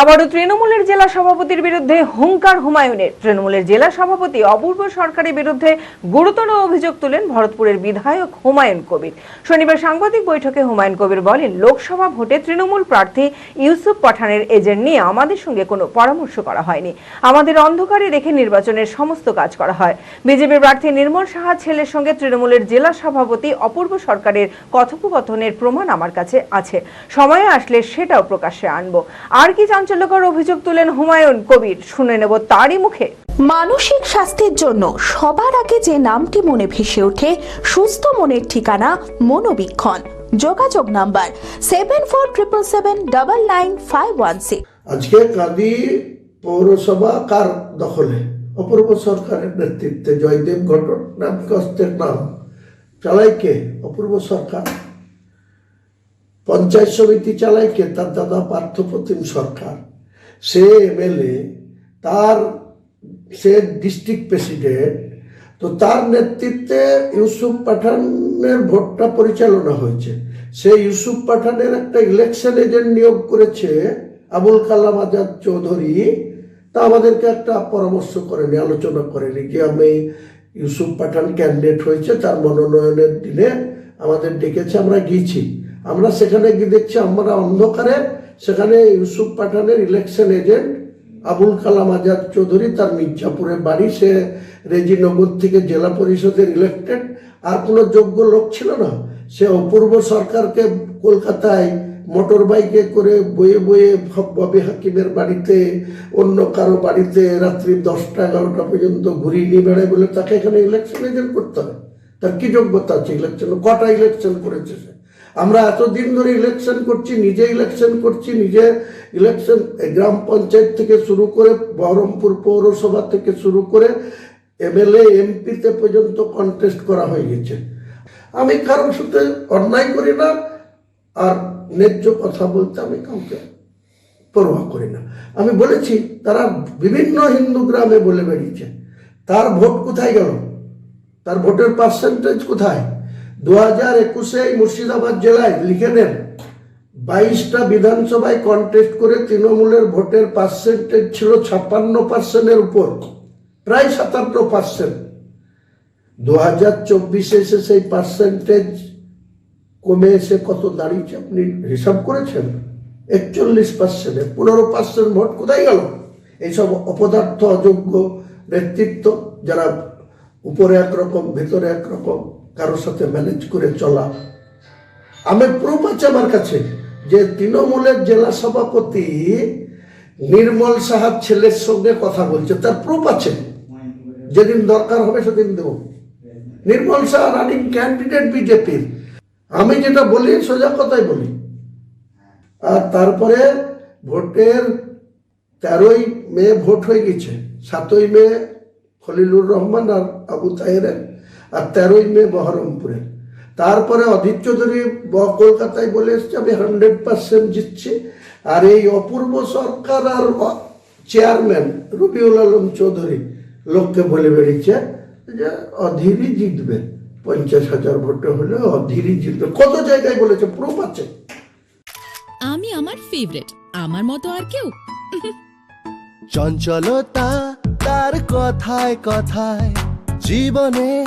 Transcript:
আবারও তৃণমূলের জেলা সভাপতির বিরুদ্ধে হুঙ্কার হুমায়ুনের। তৃণমূলের জেলা সভাপতি অপূর্ব সরকারের বিরুদ্ধে গুরুতর অভিযোগ তুলেন ভরতপুরের বিধায়ক হুমায়ুন কবির। শনিবার সাংবাদিক বৈঠকে হুমায়ুন কবির বলেন, লোকসভা ভোটে তৃণমূল প্রার্থী ইউসুফ পাঠানের এজেন্ট নিয়ে আমাদের সঙ্গে কোনো পরামর্শ করা হয়নি। আমাদের অন্ধকারে রেখে নির্বাচনের সমস্ত কাজ করা হয়। বিজেপি প্রার্থী নির্মল সাহা ছেলের সঙ্গে তৃণমূলের জেলা সভাপতি অপূর্ব সরকারের কথোপকথনের প্রমাণ আমার কাছে আছে। সময় আসলে সেটাও প্রকাশ্যে আনব। আর কি চাঞ্চল্যকর অভিযোগ তুলেন হুমায়ুন কবির। শুনে নেব তারই মুখে। মানসিক স্বাস্থ্যের জন্য সবার আগে যে নামটি মনে ভেসে ওঠে সুস্থ মনের ঠিকানা মনোবীক্ষণ। যোগাযোগ number seven four triple seven double nine five one six আজকে কাঁদি পৌরসভা কার দখলে? অপূর্ব সরকারের নেতৃত্বে জয়দেব ঘটনাগ্রস্তের নাম। চালায় কে? অপূর্ব সরকার। পঞ্চায়েত সমিতি চালায় কে তার দাদা পার্থপ্রতিম সরকার। সে এমএলএ, তার সে ডিস্ট্রিক্ট প্রেসিডেন্ট, তো তার নেতৃত্বে ইউসুফ পাঠানের ভোটটা পরিচালনা হয়েছে। সেই ইউসুফ পাঠানের একটা ইলেকশন এজেন্ট নিয়োগ করেছে, আবুল কালাম আজাদ চৌধুরী। তা আমাদেরকে একটা পরামর্শ করেনি, আলোচনা করেনি যে আমি ইউসুফ পাঠান ক্যান্ডিডেট হয়েছে, তার মনোনয়নের দিনে আমাদের ডেকেছে, আমরা গিয়েছি। আমরা সেখানে গিয়ে দেখছি আমরা অন্ধকারে সেখানে ইউসুফ পাঠানের ইলেকশন এজেন্ট আবুল কালাম আজাদ চৌধুরী তার মির্জাপুরে বাড়ি, সে রেজিনগর থেকে জেলা পরিষদের ইলেক্টেড আর কোনো যোগ্য লোক ছিল না। সে অপূর্ব সরকারকে কলকাতায় মোটর বাইকে করে বয়ে বয়ে ববি হাকিমের বাড়িতে, অন্য কারও বাড়িতে রাত্রি দশটা এগারোটা পর্যন্ত ঘুরিয়ে নিয়ে বেড়ায় বলে তাকে এখানে ইলেকশন এজেন্ট করতে হবে তার কি যোগ্যতা আছে? ইলেকশন কটা ইলেকশন করেছে সে? আমরা এতদিন ধরে ইলেকশন করছি, নিজে ইলেকশন করছি, নিজে ইলেকশন গ্রাম পঞ্চায়েত থেকে শুরু করে বহরমপুর পৌরসভা থেকে শুরু করে এমএলএ, এমপিতে পর্যন্ত কন্টেস্ট করা হয়ে গেছে। আমি কারোর সাথে অন্যায় করি না, আর ন্যায্য কথা বলতে আমি কাউকে পরোয়া করি না। আমি বলেছি, তারা বিভিন্ন হিন্দু গ্রামে বলে বেরিয়েছে তার ভোট কোথায় গেল? তার ভোটের পার্সেন্টেজ কোথায়? দু হাজার মুর্শিদাবাদ জেলায় লিখে নেন বাইশটা বিধানসভায় কন্টেস্ট করে তৃণমূলের ভোটের পার্সেন্টেজ ছিল ছাপ্পান্ন পার্সেন্টের উপর, প্রায় সাতান্ন পার্সেন্ট দু হাজার চব্বিশে এসে সেই পার্সেন্টেজ কমে এসে কত দাঁড়িয়েছে আপনি হিসাব করেছেন? একচল্লিশ পার্সেন্টে পনেরো পার্সেন্ট ভোট কোথায় গেল? এইসব অপদার্থ, অযোগ্য নেতৃত্ব যারা উপরে একরকম, ভেতরে একরকম কারোর সাথে ম্যানেজ করে চলা। আমি প্রুফ আছে আমার কাছে যে তৃণমূলের জেলা সভাপতি নির্মল সাহার ছেলের সঙ্গে কথা বলছে। তার প্রুফ আছে। যেদিন দরকার হবে সেদিন দেব। নির্মল সাহা রানিং ক্যান্ডিডেট বিজেপির। আমি যেটা বলি, সোজা কথাই বলি। আর তারপরে ভোটের তেরোই মে ভোট হয়ে গেছে। সাতই মে খলিলুর রহমান আর আবু তাহেরের আর তেরোই মে বহরমপুরে। তারপরে অধীর চৌধুরী ব- কলকাতায় বলে এসছে আমি হান্ড্রেড পার্সেন্ট জিতছি। আর এই অপূর্ব সরকার আর চেয়ারম্যান রবিউল আলম চৌধুরী লোককে বলে বেরিয়েছে যে অধীরই জিতবে। পঞ্চাশ হাজার ভোটে হলে অধীরই জিতবে। কত জায়গায় বলেছে প্রুফ আছে? আমি আমার ফেভারিট আমার মতো আর কেউ। চঞ্চলতা তার কথায় কথায় জীবনে